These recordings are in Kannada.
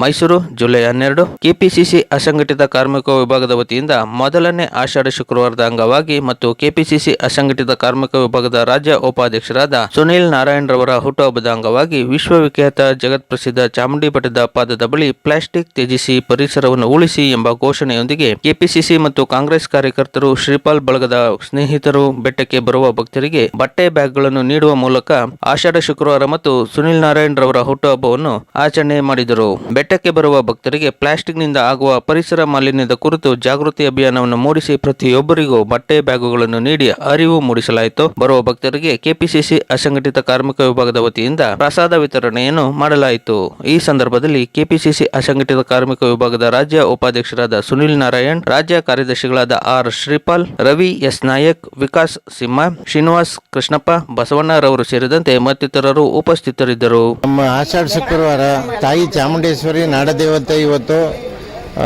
ಮೈಸೂರು ಜುಲೈ ಹನ್ನೆರಡು. ಕೆಪಿಸಿಸಿ ಅಸಂಘಟಿತ ಕಾರ್ಮಿಕ ವಿಭಾಗದ ವತಿಯಿಂದ ಮೊದಲನೇ ಆಷಾಢ ಶುಕ್ರವಾರದ ಅಂಗವಾಗಿ ಮತ್ತು ಕೆಪಿಸಿಸಿ ಅಸಂಘಟಿತ ಕಾರ್ಮಿಕ ವಿಭಾಗದ ರಾಜ್ಯ ಉಪಾಧ್ಯಕ್ಷರಾದ ಸುನೀಲ್ ನಾರಾಯಣ್ ರವರ ಹುಟ್ಟುಹಬ್ಬದ ಅಂಗವಾಗಿ ವಿಶ್ವವಿಖ್ಯಾತ ಜಗತ್ ಪ್ರಸಿದ್ಧ ಚಾಮುಂಡಿ ಬೆಟ್ಟದ ಪಾದದ ಬಳಿ ಪ್ಲಾಸ್ಟಿಕ್ ತ್ಯಜಿಸಿ ಪರಿಸರವನ್ನು ಉಳಿಸಿ ಎಂಬ ಘೋಷಣೆಯೊಂದಿಗೆ ಕೆಪಿಸಿಸಿ ಮತ್ತು ಕಾಂಗ್ರೆಸ್ ಕಾರ್ಯಕರ್ತರು ಶ್ರೀಪಾಲ್ ಬಳಗದ ಸ್ನೇಹಿತರು ಬೆಟ್ಟಕ್ಕೆ ಬರುವ ಭಕ್ತರಿಗೆ ಬಟ್ಟೆ ಬ್ಯಾಗ್ಗಳನ್ನು ನೀಡುವ ಮೂಲಕ ಆಷಾಢ ಶುಕ್ರವಾರ ಮತ್ತು ಸುನೀಲ್ ನಾರಾಯಣ್ ರವರ ಹುಟ್ಟುಹಬ್ಬವನ್ನು ಆಚರಣೆ ಮಾಡಿದರು. ಬೆಟ್ಟಕ್ಕೆ ಬರುವ ಭಕ್ತರಿಗೆ ಪ್ಲಾಸ್ಟಿಕ್ನಿಂದ ಆಗುವ ಪರಿಸರ ಮಾಲಿನ್ಯದ ಕುರಿತು ಜಾಗೃತಿ ಅಭಿಯಾನವನ್ನು ಮೂಡಿಸಿ ಪ್ರತಿಯೊಬ್ಬರಿಗೂ ಬಟ್ಟೆ ಬ್ಯಾಗುಗಳನ್ನು ನೀಡಿ ಅರಿವು ಮೂಡಿಸಲಾಯಿತು. ಬರುವ ಭಕ್ತರಿಗೆ ಕೆಪಿಸಿಸಿ ಅಸಂಘಟಿತ ಕಾರ್ಮಿಕ ವಿಭಾಗದ ವತಿಯಿಂದ ಪ್ರಸಾದ ವಿತರಣೆಯನ್ನು ಮಾಡಲಾಯಿತು. ಈ ಸಂದರ್ಭದಲ್ಲಿ ಕೆಪಿಸಿಸಿ ಅಸಂಘಟಿತ ಕಾರ್ಮಿಕ ವಿಭಾಗದ ರಾಜ್ಯ ಉಪಾಧ್ಯಕ್ಷರಾದ ಸುನಿಲ್ ನಾರಾಯಣ್, ರಾಜ್ಯ ಕಾರ್ಯದರ್ಶಿಗಳಾದ ಆರ್ ಶ್ರೀಪಾಲ್, ರವಿ ಎಸ್ ನಾಯಕ್, ವಿಕಾಸ್ ಸಿಂಹ, ಶ್ರೀನಿವಾಸ್ ಕೃಷ್ಣಪ್ಪ ಬಸವಣ್ಣರವರು ಸೇರಿದಂತೆ ಮತ್ತಿತರರು ಉಪಸ್ಥಿತರಿದ್ದರು. ನಮ್ಮ ಆಷಾಢ ಶುಕ್ರವಾರ ತಾಯಿ ಚಾಮುಂಡೇಶ್ವರಿ ನಾಡದೇವತೆ ಇವತ್ತು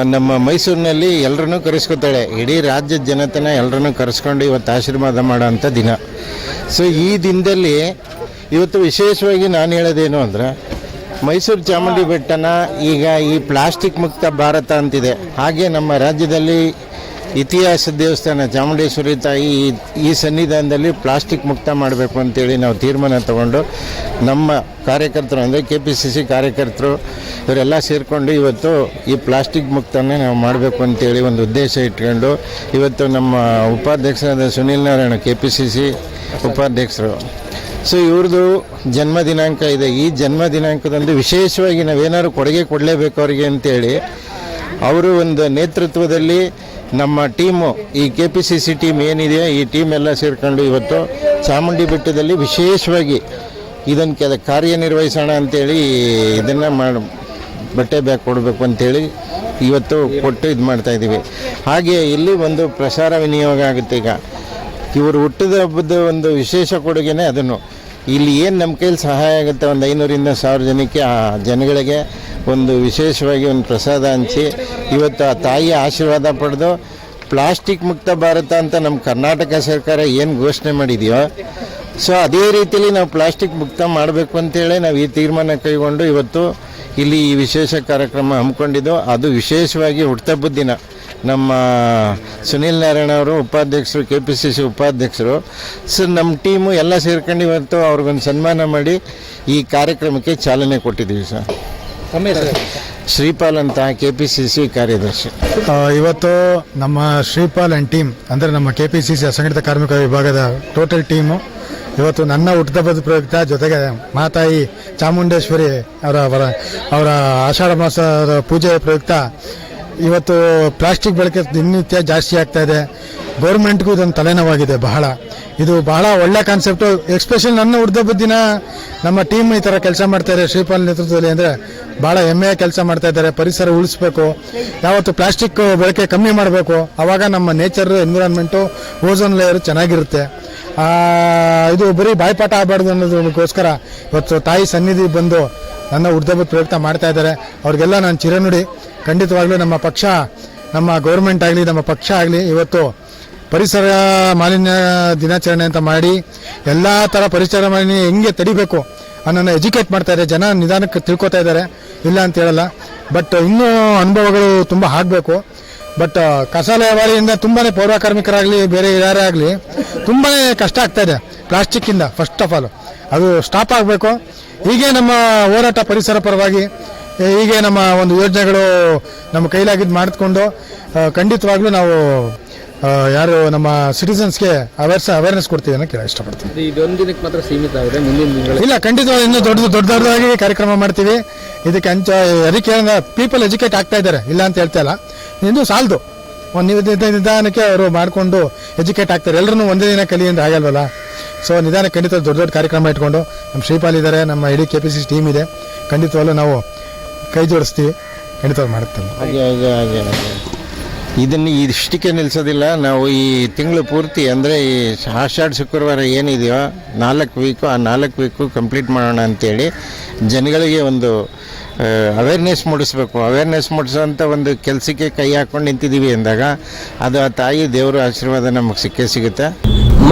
ನಮ್ಮ ಮೈಸೂರಿನಲ್ಲಿ ಎಲ್ಲರನ್ನೂ ಕರೆಸ್ಕೊತಾಳೆ. ಇಡೀ ರಾಜ್ಯದ ಜನತೆನ ಎಲ್ಲರನ್ನೂ ಕರೆಸ್ಕೊಂಡು ಇವತ್ತು ಆಶೀರ್ವಾದ ಮಾಡೋಂಥ ದಿನ. ಸೊ ಈ ದಿನದಲ್ಲಿ ಇವತ್ತು ವಿಶೇಷವಾಗಿ ನಾನು ಹೇಳೋದೇನು ಅಂದರೆ, ಮೈಸೂರು ಚಾಮುಂಡಿ ಬೆಟ್ಟನ ಈಗ ಈ ಪ್ಲಾಸ್ಟಿಕ್ ಮುಕ್ತ ಭಾರತ ಅಂತಿದೆ. ಹಾಗೆ ನಮ್ಮ ರಾಜ್ಯದಲ್ಲಿ ಇತಿಹಾಸ ದೇವಸ್ಥಾನ ಚಾಮುಂಡೇಶ್ವರಿ ತಾಯಿ ಈ- ಸನ್ನಿಧಾನದಲ್ಲಿ ಪ್ಲಾಸ್ಟಿಕ್ ಮುಕ್ತ ಮಾಡಬೇಕು ಅಂತೇಳಿ ನಾವು ತೀರ್ಮಾನ ತಗೊಂಡು ನಮ್ಮ ಕಾರ್ಯಕರ್ತರು ಅಂದರೆ ಕೆ ಪಿ ಸಿ ಸಿ ಕಾರ್ಯಕರ್ತರು ಇವರೆಲ್ಲ ಸೇರಿಕೊಂಡು ಇವತ್ತು ಈ ಪ್ಲಾಸ್ಟಿಕ್ ಮುಕ್ತನೇ ನಾವು ಮಾಡಬೇಕು ಅಂತೇಳಿ ಒಂದು ಉದ್ದೇಶ ಇಟ್ಕೊಂಡು ಇವತ್ತು ನಮ್ಮ ಉಪಾಧ್ಯಕ್ಷರಾದ Sunil Narayana K P C C ಉಪಾಧ್ಯಕ್ಷರು. ಸೊ ಇವ್ರದ್ದು ಜನ್ಮ ದಿನಾಂಕ ಇದೆ. ಈ ಜನ್ಮ ದಿನಾಂಕದಂದು ವಿಶೇಷವಾಗಿ ನಾವೇನಾದ್ರು ಕೊಡುಗೆ ಕೊಡಲೇಬೇಕು ಅವರಿಗೆ ಅಂತೇಳಿ ಅವರು ಒಂದು ನೇತೃತ್ವದಲ್ಲಿ ನಮ್ಮ ಟೀಮು, ಈ K P C C team ಏನಿದೆ, ಈ ಟೀಮ್ ಎಲ್ಲ ಸೇರಿಕೊಂಡು ಇವತ್ತು ಚಾಮುಂಡಿ ಬೆಟ್ಟದಲ್ಲಿ ವಿಶೇಷವಾಗಿ ಇದನ್ನು ಕೆಲ ಕಾರ್ಯನಿರ್ವಹಿಸೋಣ ಅಂತೇಳಿ ಇದನ್ನು ಮಾಡಿ, ಬಟ್ಟೆ ಬ್ಯಾಗ್ ಕೊಡಬೇಕು ಅಂತೇಳಿ ಇವತ್ತು ಕೊಟ್ಟು ಇದು ಮಾಡ್ತಾ ಇದ್ದೀವಿ. ಹಾಗೆ ಇಲ್ಲಿ ಒಂದು ಪ್ರಸಾರ ವಿನಿಯೋಗ ಆಗುತ್ತೆ ಈಗ. ಇವರು ಹುಟ್ಟಿದ ಹಬ್ಬದ ಒಂದು ವಿಶೇಷ ಕೊಡುಗೆನೇ ಅದನ್ನು. ಇಲ್ಲಿ ಏನು ನಮ್ಮ ಕೈಲಿ ಸಹಾಯ ಆಗುತ್ತೆ ಒಂದು ಐನೂರಿಂದ ಸಾವಿರ ಜನಕ್ಕೆ, ಆ ಜನಗಳಿಗೆ ಒಂದು ವಿಶೇಷವಾಗಿ ಒಂದು ಪ್ರಸಾದ ಹಂಚಿ ಇವತ್ತು ಆ ತಾಯಿಯ ಆಶೀರ್ವಾದ ಪಡೆದು ಪ್ಲಾಸ್ಟಿಕ್ ಮುಕ್ತ ಭಾರತ ಅಂತ ನಮ್ಮ ಕರ್ನಾಟಕ ಸರ್ಕಾರ ಏನು ಘೋಷಣೆ ಮಾಡಿದೆಯೋ, ಸೊ ಅದೇ ರೀತಿಯಲ್ಲಿ ನಾವು ಪ್ಲಾಸ್ಟಿಕ್ ಮುಕ್ತ ಮಾಡಬೇಕು ಅಂತೇಳಿ ನಾವು ಈ ತೀರ್ಮಾನ ಕೈಗೊಂಡು ಇವತ್ತು ಇಲ್ಲಿ ಈ ವಿಶೇಷ ಕಾರ್ಯಕ್ರಮ ಹಮ್ಮಿಕೊಂಡಿದ್ದು. ಅದು ವಿಶೇಷವಾಗಿ ಹುಟ್ಟುಹಬ್ಬದ ದಿನ ನಮ್ಮ ಸುನೀಲ್ ನಾರಾಯಣ ಅವರು ಉಪಾಧ್ಯಕ್ಷರು ಕೆ ಪಿ ಸಿ ಸಿ ಉಪಾಧ್ಯಕ್ಷರು, ಸೊ ನಮ್ಮ ಟೀಮು ಎಲ್ಲ ಸೇರ್ಕೊಂಡು ಇವತ್ತು ಅವ್ರಿಗೊಂದು ಸನ್ಮಾನ ಮಾಡಿ ಈ ಕಾರ್ಯಕ್ರಮಕ್ಕೆ ಚಾಲನೆ ಕೊಟ್ಟಿದ್ದೀವಿ ಸರ್. ಶ್ರೀಪಾಲ್ ಅಂತ ಕೆ ಪಿ ಸಿ ಸಿ ಕಾರ್ಯದರ್ಶಿ. ಇವತ್ತು ನಮ್ಮ ಶ್ರೀಪಾಲ್ ಆ್ಯಂಡ್ ಟೀಮ್ ಅಂದರೆ ನಮ್ಮ ಕೆ ಪಿ ಸಿ ಸಿ ಅಸಂಘಟಿತ ಕಾರ್ಮಿಕ ವಿಭಾಗದ ಟೋಟಲ್ ಟೀಮು ಇವತ್ತು ನನ್ನ ಹುಟ್ಟುಹಬ್ಬದ ಪ್ರಯುಕ್ತ ಜೊತೆಗೆ ಮಾತಾಯಿ ಚಾಮುಂಡೇಶ್ವರಿ ಅವರ ಅವರ ಅವರ ಆಷಾಢ ಮಾಸದ ಪೂಜೆಯ ಪ್ರಯುಕ್ತ ಇವತ್ತು ಪ್ಲಾಸ್ಟಿಕ್ ಬಳಕೆ ದಿನನಿತ್ಯ ಜಾಸ್ತಿ ಆಗ್ತಾ ಇದೆ. ಗೌರ್ಮೆಂಟ್ಗೂ ಇದೊಂದು ತಲೆನೋವಾಗಿದೆ ಬಹಳ. ಇದು ಬಹಳ ಒಳ್ಳೆ ಕಾನ್ಸೆಪ್ಟು ಎಕ್ಸ್ಪೆಷಲ್ ನನ್ನ ಹುಟ್ಟುಹಬ್ಬದ ದಿನ ನಮ್ಮ ಟೀಮ್ ಈ ಥರ ಕೆಲಸ ಮಾಡ್ತಾರೆ ಶ್ರೀಪಾಲ್ ನೇತೃತ್ವದಲ್ಲಿ ಅಂದರೆ ಭಾಳ ಹೆಮ್ಮೆಯ ಕೆಲಸ ಮಾಡ್ತಾ ಇದ್ದಾರೆ, ಪರಿಸರ ಉಳಿಸ್ಬೇಕು, ಯಾವತ್ತು ಪ್ಲಾಸ್ಟಿಕ್ ಬಳಕೆ ಕಮ್ಮಿ ಮಾಡಬೇಕು ಆವಾಗ ನಮ್ಮ ನೇಚರ್ ಎನ್ವಿರಾನ್ಮೆಂಟು ಓಝೋನ್ ಲೇಯರ್ ಚೆನ್ನಾಗಿರುತ್ತೆ. ಇದು ಬರೀ ಬಾಯ್ಪಾಠ ಆಗಬಾರ್ದು ಅನ್ನೋದಕ್ಕೋಸ್ಕರ ಇವತ್ತು ತಾಯಿ ಸನ್ನಿಧಿ ಬಂದು ನನ್ನ ಹುಟ್ಟುಹಬ್ಬದ ಪ್ರಯತ್ನ ಮಾಡ್ತಾ ಇದ್ದಾರೆ. ಅವ್ರಿಗೆಲ್ಲ ನಾನು ಚಿರನುಡಿ. ಖಂಡಿತವಾಗ್ಲೂ ನಮ್ಮ ಪಕ್ಷ, ನಮ್ಮ ಗೌರ್ಮೆಂಟ್ ಆಗಲಿ, ನಮ್ಮ ಪಕ್ಷ ಆಗಲಿ, ಇವತ್ತು ಪರಿಸರ ಮಾಲಿನ್ಯ ದಿನಾಚರಣೆ ಅಂತ ಮಾಡಿ ಎಲ್ಲ ಥರ ಪರಿಸರ ಮಾಲಿನ್ಯ ಹೆಂಗೆ ತಡಿಬೇಕು ಅನ್ನೋನ್ನ ಎಜುಕೇಟ್ ಮಾಡ್ತಾ ಇದ್ದಾರೆ. ಜನ ನಿಧಾನಕ್ಕೆ ತಿಳ್ಕೊತಾ ಇದ್ದಾರೆ. ಇಲ್ಲ ಅಂತ ಹೇಳಲ್ಲ. ಬಟ್ ಇನ್ನೂ ಅನುಭವಗಳು ತುಂಬ ಆಗಬೇಕು. ಬಟ್ ಕಸಾಲಯವಾಳಿಯಿಂದ ತುಂಬಾನೇ ಪೌರ ಕಾರ್ಮಿಕರಾಗಲಿ, ಬೇರೆ ಯಾರೇ ಆಗಲಿ ತುಂಬಾ ಕಷ್ಟ ಆಗ್ತಾ ಇದೆ ಪ್ಲಾಸ್ಟಿಕ್ಕಿಂದ ಫಸ್ಟ್ ಆಫ್ ಆಲ್ ಅದು ಸ್ಟಾಪ್ ಆಗಬೇಕು. ಹೀಗೆ ನಮ್ಮ ಹೋರಾಟ ಪರಿಸರ ಪರವಾಗಿ ಹೀಗೆ ನಮ್ಮ ಒಂದು ಯೋಜನೆಗಳು ನಮ್ಮ ಕೈಲಾಗಿದ್ದು ಮಾಡಿಕೊಂಡು ಖಂಡಿತವಾಗ್ಲೂ ನಾವು ಯಾರು ನಮ್ಮ ಸಿಟಿಸನ್ಸ್ಗೆ ಅವೇರ್ಸ್ ಅವೇರ್ನೆಸ್ ಕೊಡ್ತೀವಿ ಅನ್ನೋ ಕೇಳ ಇಷ್ಟಪಡ್ತೀನಿ. ಇದೊಂದು ದಿನಕ್ಕೆ ಮಾತ್ರ ಸೀಮಿತ ಆಗಿದೆ ಮುಂದಿನ ದಿನಗಳಲ್ಲಿ. ಇಲ್ಲ ಖಂಡಿತವಾಗಿ ಇನ್ನೂ ದೊಡ್ಡ ದೊಡ್ಡ ದೊಡ್ಡದಾಗಿ ಕಾರ್ಯಕ್ರಮ ಮಾಡ್ತೀವಿ. ಇದಕ್ಕೆ ಅಂಚ ಅದಕ್ಕೆ ಪೀಪಲ್ ಎಜುಕೇಟ್ ಆಗ್ತಾ ಇದ್ದಾರೆ ಇಲ್ಲ ಅಂತ ಹೇಳ್ತಾ ಇಲ್ಲ. ನಿಂದು ಸಾಲದು. ಒಂದು ನಿಧಾನ ನಿಧಾನಕ್ಕೆ ಅವರು ಮಾಡಿಕೊಂಡು ಎಜುಕೇಟ್ ಆಗ್ತಾರೆ. ಎಲ್ಲರೂ ಒಂದೇ ದಿನ ಕಲಿ ಅಂದ್ರೆ ಆಗಲ್ವಲ್ಲ? ಸೊ ನಿಧಾನ ಖಂಡಿತ ದೊಡ್ಡ ದೊಡ್ಡ ಕಾರ್ಯಕ್ರಮ ಇಟ್ಕೊಂಡು ನಮ್ಮ ಶ್ರೀಪಾಲ್ ಇದ್ದಾರೆ ನಮ್ಮ ಇಡೀ ಕೆ ಪಿ ಸಿ ಟೀಮ್ ಇದೆ. ಖಂಡಿತವಾಗ್ಲೂ ನಾವು ಕೈ ಜೋಡಿಸ್ತೀವಿ. ಖಂಡಿತವಾಗಿ ಮಾಡುತ್ತೇವೆ ಹಾಗೆ ಹಾಗೆ ಹಾಗೆ ಹಾಗೆ. ಇದನ್ನು ಇಷ್ಟಕ್ಕೆ ನಿಲ್ಲಿಸೋದಿಲ್ಲ ನಾವು ಈ ತಿಂಗಳು ಪೂರ್ತಿ ಅಂದರೆ ಈ ಆಷಾಢ ಶುಕ್ರವಾರ ಏನಿದೆಯೋ ನಾಲ್ಕು ವೀಕು ಆ ನಾಲ್ಕು ವೀಕು ಕಂಪ್ಲೀಟ್ ಮಾಡೋಣ ಅಂತೇಳಿ ಜನಗಳಿಗೆ ಒಂದು ಅವೇರ್ನೆಸ್ ಮೂಡಿಸ್ಬೇಕು. ಅವೇರ್ನೆಸ್ ಮೂಡಿಸೋಂಥ ಒಂದು ಕೆಲಸಕ್ಕೆ ಕೈ ಹಾಕ್ಕೊಂಡು ನಿಂತಿದ್ದೀವಿ ಅಂದಾಗ ಅದು ಆ ತಾಯಿ ದೇವರ ಆಶೀರ್ವಾದ ನಮಗೆ ಸಿಕ್ಕೇ ಸಿಗುತ್ತೆ.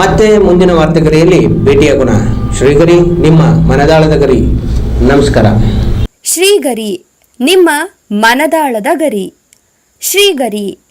ಮತ್ತೆ ಮುಂದಿನ ವಾರ್ತೆಗರಿಯಲ್ಲಿ ಭೇಟಿಯಾಗೋಣ ಶ್ರೀಗರಿ ನಿಮ್ಮ ಮನದಾಳದ ಗರಿ. ನಮಸ್ಕಾರ. ಶ್ರೀಗರಿ ನಿಮ್ಮ ಮನದಾಳದ ಗರಿ. ಶ್ರೀಗರಿ